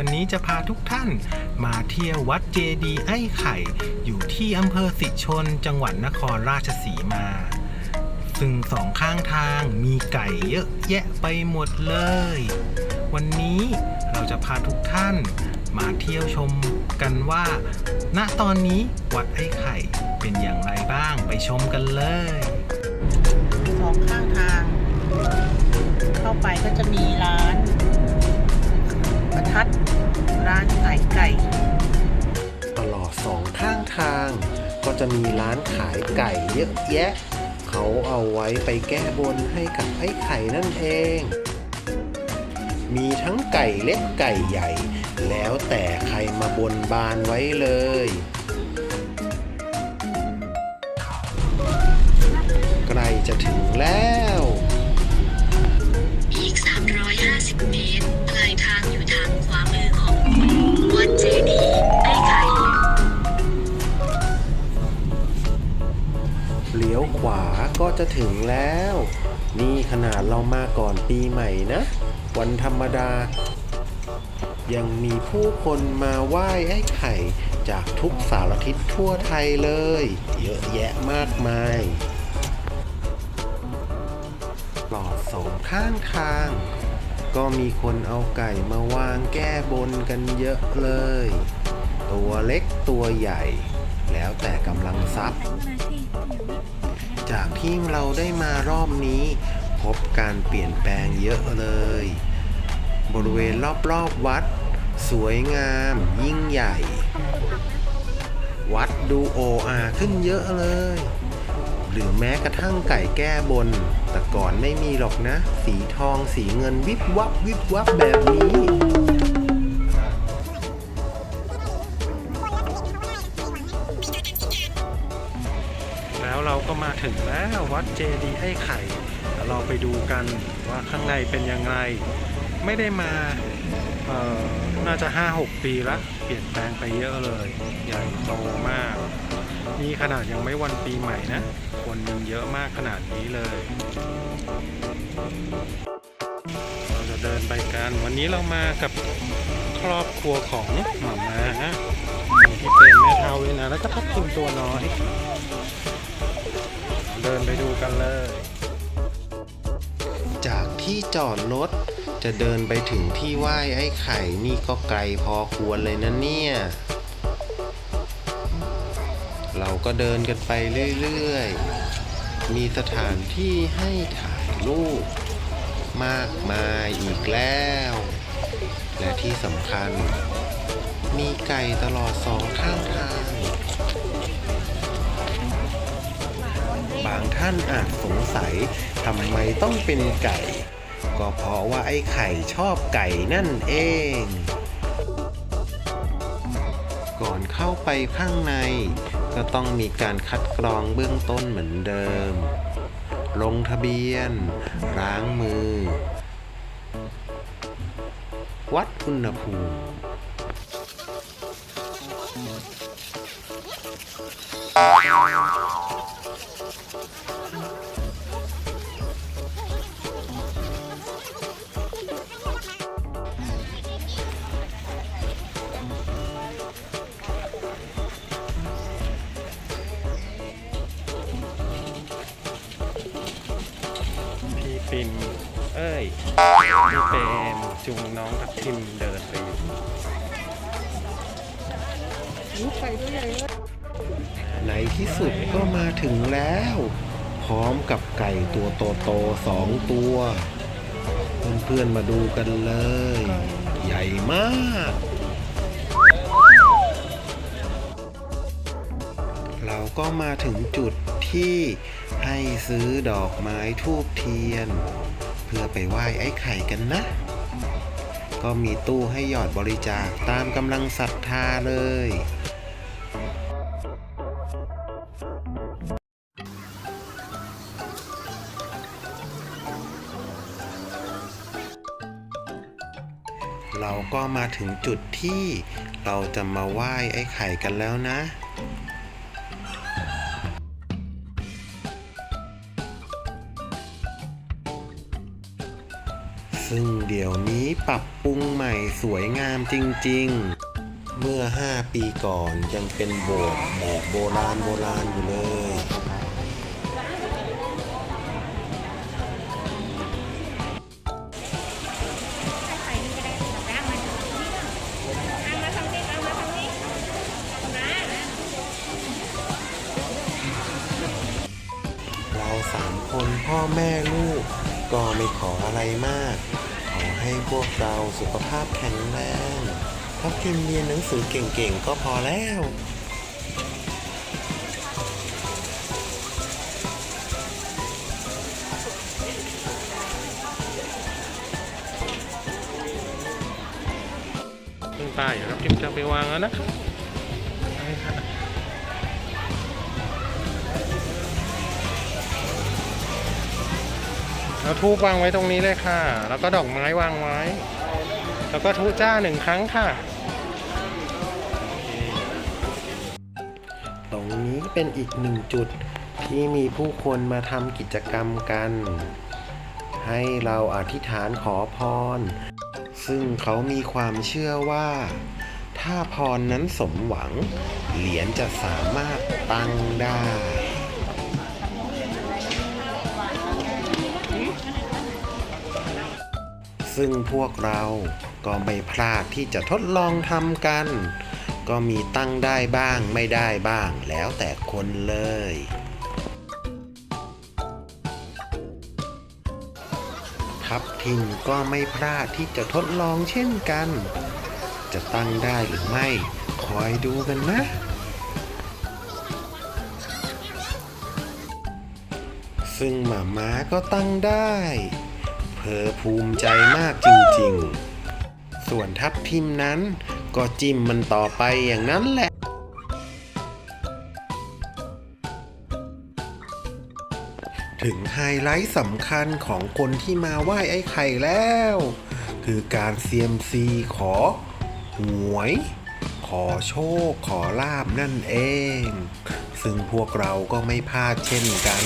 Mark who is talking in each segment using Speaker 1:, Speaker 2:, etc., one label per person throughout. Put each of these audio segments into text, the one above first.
Speaker 1: วันนี้จะพาทุกท่านมาเที่ยววัดเจดีย์ไอ้ไข่ อยู่ที่อำเภอสิชน จังหวัดนครราชสีมา ซึ่งสองข้างทางมีไก่เยอะแยะไปหมดเลย วันนี้เราจะพาทุกท่านมาเที่ยวชมกันว่า ณตอนนี้วัดไอ้ไข่เป็นอย่างไรบ้างไปชมกันเลย
Speaker 2: สองข้างทาง เข้าไปก็จะมีร้าน ร้านขายไก่
Speaker 3: ตลอดสองข้างทาง ก็จะมีร้านขายไก่เยอะแยะ เขาเอาไว้ไปแก้บนให้กับไอ้ไข่นั่นเอง มีทั้งไก่เล็กไก่ใหญ่ แล้วแต่ใครมาบนบานไว้เลยใกล้จะถึงแล้ว
Speaker 4: อีก 350 เมตร ขวา
Speaker 3: ก็จะถึงแล้ว นี่ขนาดเรามาก่อนปีใหม่นะ วันธรรมดา ยังมีผู้คนมาไหว้ไอ้ไข่ จากทุกสารทิศทั่วไทยเลย เยอะแยะมากมายปลอดสองข้างทาง ก็มีคนเอาไก่มาวางแก้บนกันเยอะเลย ตัวเล็กตัวใหญ่ แล้วแต่กำลังทรัพย์ จากที่เราได้มารอบนี้ พบการเปลี่ยนแปลงเยอะเลย บริเวณรอบๆวัด สวยงาม ยิ่งใหญ่ วัดดูโออาขึ้นเยอะเลย หรือแม้กระทั่งไก่แก้บน แต่ก่อนไม่มีหรอกนะ สีทองสีเงินวิบวับวิบวับแบบนี้
Speaker 1: วัดเจดีย์ไอ้ไข่ เราไปดูกันว่าข้างในเป็นยังไง ไม่ได้มาน่าจะ 5-6 ปีละ เปลี่ยนแปลงไปเยอะเลย ใหญ่โตมาก นี่ขนาดยังไม่วันปีใหม่นะ คนยังเยอะมากขนาดนี้เลย เราจะเดินไปกัน วันนี้เรามากับครอบครัวของหมาม้ามีที่เป็นแม่เทาด้วยนะ แล้วก็ทับทิมตัวน้อย ดินไปดูกันเลย
Speaker 3: จากที่จอดรถ จะเดินไปถึงที่ไหว้ไอ้ไข่นี่ก็ไกลพอควรเลยนะเนี่ย เราก็เดินกันไปเรื่อยๆ มีสถานที่ให้ถ่ายรูปมากมายอีกแล้ว และที่สำคัญ มีไก่ตลอดสองข้างทาง บางท่านอาจสงสัยทำไมต้องเป็นไก่ ก็เพราะว่าไอ้ไข่ชอบไก่นั่นเอง ก่อนเข้าไปข้างใน ก็ต้องมีการคัดกรองเบื้องต้นเหมือนเดิม ลงทะเบียน ล้างมือ วัดอุณหภูมิ
Speaker 1: พี่ปิม เอ้ยพี่เป็นจุงน้องทับทิมเดินไปอยู่
Speaker 3: ในที่สุดก็มาถึงแล้ว พร้อมกับไก่ตัวโตๆสองตัว เพื่อนๆมาดูกันเลย ใหญ่มาก เราก็มาถึงจุด ที่ให้ซื้อดอกไม้ทูบเทียน เพื่อไปไหว้ไอ้ไข่กันนะ ก็มีตู้ให้หยอดบริจาคตามกำลังศรัทธาเลยเราก็มาถึงจุดที่เราจะมาไหว้ไอ้ไข่กันแล้วนะ ซึ่งเดี๋ยวนี้ปรับปรุงใหม่สวยงามจริงๆ เมื่อ 5 ปีก่อนยังเป็นโบสถ์แบบโบราณโบราณอยู่เลยเราสามคนพ่อแม่ลูก ก็ไม่ขออะไรมาก ขอให้พวกเราสุขภาพแข็งแรงทับทิมเรียนหนังสือเก่งๆ ก็พอแล้ว
Speaker 1: ขึ้นไปเดี๋ยวเราพิมจะไปวางแล้วนะครับ เอาทูบวางไว้ตรงนี้เลยค่ะ แล้วก็ดอกไม้วางไว้ แล้วก็ทูจ้าหนึ่งครั้งค่ะ
Speaker 3: ตรงนี้เป็นอีกหนึ่งจุดที่มีผู้คนมาทำกิจกรรมกัน ให้เราอธิษฐานขอพร ซึ่งเขามีความเชื่อว่า ถ้าพรนั้นสมหวัง เหรียญจะสามารถตั้งได้ ซึ่งพวกเราก็ไม่พลาดที่จะทดลองทำกัน ก็มีตั้งได้บ้างไม่ได้บ้างแล้วแต่คนเลยทับทิมก็ไม่พลาดที่จะทดลองเช่นกัน จะตั้งได้หรือไม่ คอยดูกันนะ ซึ่งหมาม้าก็ตั้งได้ เพอภูมิใจมากจริงๆ ส่วนทับทิมนั้น ก็จิ้มมันต่อไปอย่างนั้นแหละ ถึงไฮไลท์สำคัญของคนที่มาไหว้ไอ้ไข่แล้ว คือการเซียมซีขอหวย ขอโชค ขอลาบนั่นเอง ซึ่งพวกเราก็ไม่พลาดเช่นกัน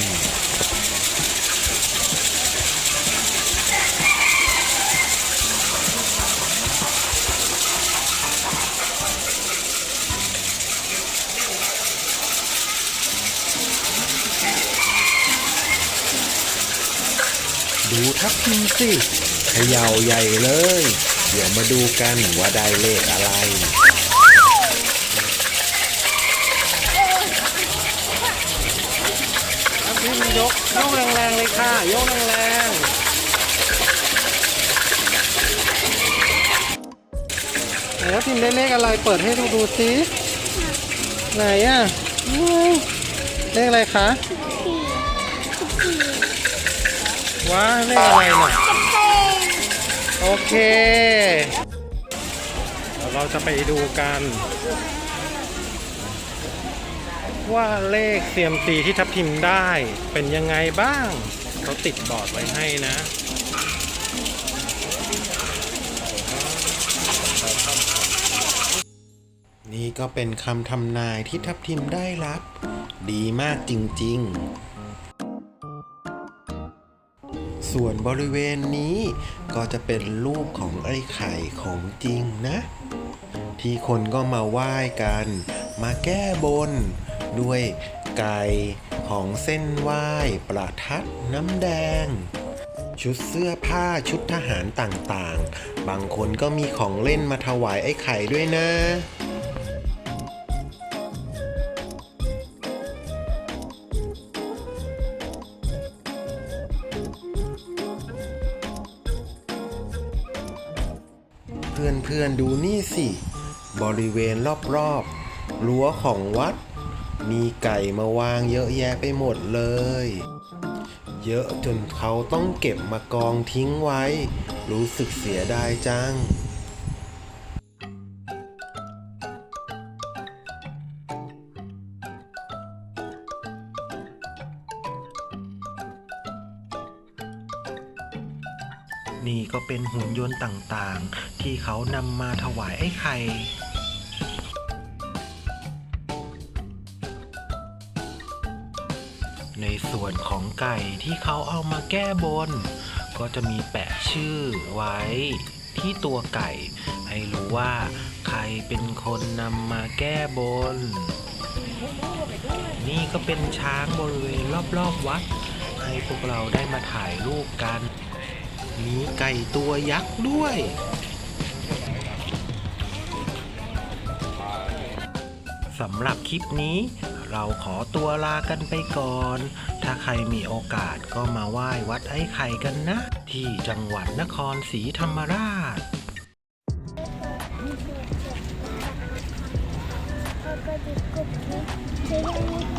Speaker 3: ดูทับทิมสิเขย่าใหญ่เลย เดี๋ยวมาดูกันว่าได้เลขอะไร
Speaker 1: ทับทิมยกยกแรงๆเลยค่ะ ยกแรงๆไหนทับทิมได้เลขอะไรเปิดให้ดูดูสิไหนอะเลขอะไรคะ ว้าเลขอะไรน่ะโอเคเดี๋ยวเราจะไปดูกัน ว่าเลขเซียมซีที่ทับทิมได้เป็นยังไงบ้างเขาติดบอร์ดไว้ให้นะ
Speaker 3: นี่ก็เป็นคำทำนายที่ทับทิมได้รับ ดีมากจริง ๆ ส่วนบริเวณนี้ก็จะเป็นรูปของไอ้ไข่ของจริงนะ ที่คนก็มาไหว้กัน มาแก้บน ด้วยไก่ของเส้นไหว้ประทัดน้ำแดง ชุดเสื้อผ้าชุดทหารต่างๆ บางคนก็มีของเล่นมาถวายไอ้ไข่ด้วยนะ ดูนี่สิ บริเวณรอบๆรั้วของวัด มีไก่มาวางเยอะแยะไปหมดเลย เยอะจนเขาต้องเก็บมากองทิ้งไว้ รู้สึกเสียดายจัง
Speaker 1: นี่ก็เป็นหุ่นยนต์ต่างๆ ที่เขานำมาถวายไอ้ไข่ในส่วนของไก่ที่เขาเอามาแก้บน
Speaker 3: ก็จะมีแปะชื่อไว้ที่ตัวไก่ ให้รู้ว่าใครเป็นคนนำมาแก้บน นี่ก็เป็นช้างบริเวณรอบๆวัด ให้พวกเราได้มาถ่ายรูปกัน มีไก่ตัวยักษ์ด้วย สำหรับคลิปนี้เราขอตัวลากันไปก่อน ถ้าใครมีโอกาสก็มาไหว้วัดไอ้ไข่กันนะ ที่จังหวัดนครศรีธรรมราช
Speaker 5: Papa, desculpe. Seja muito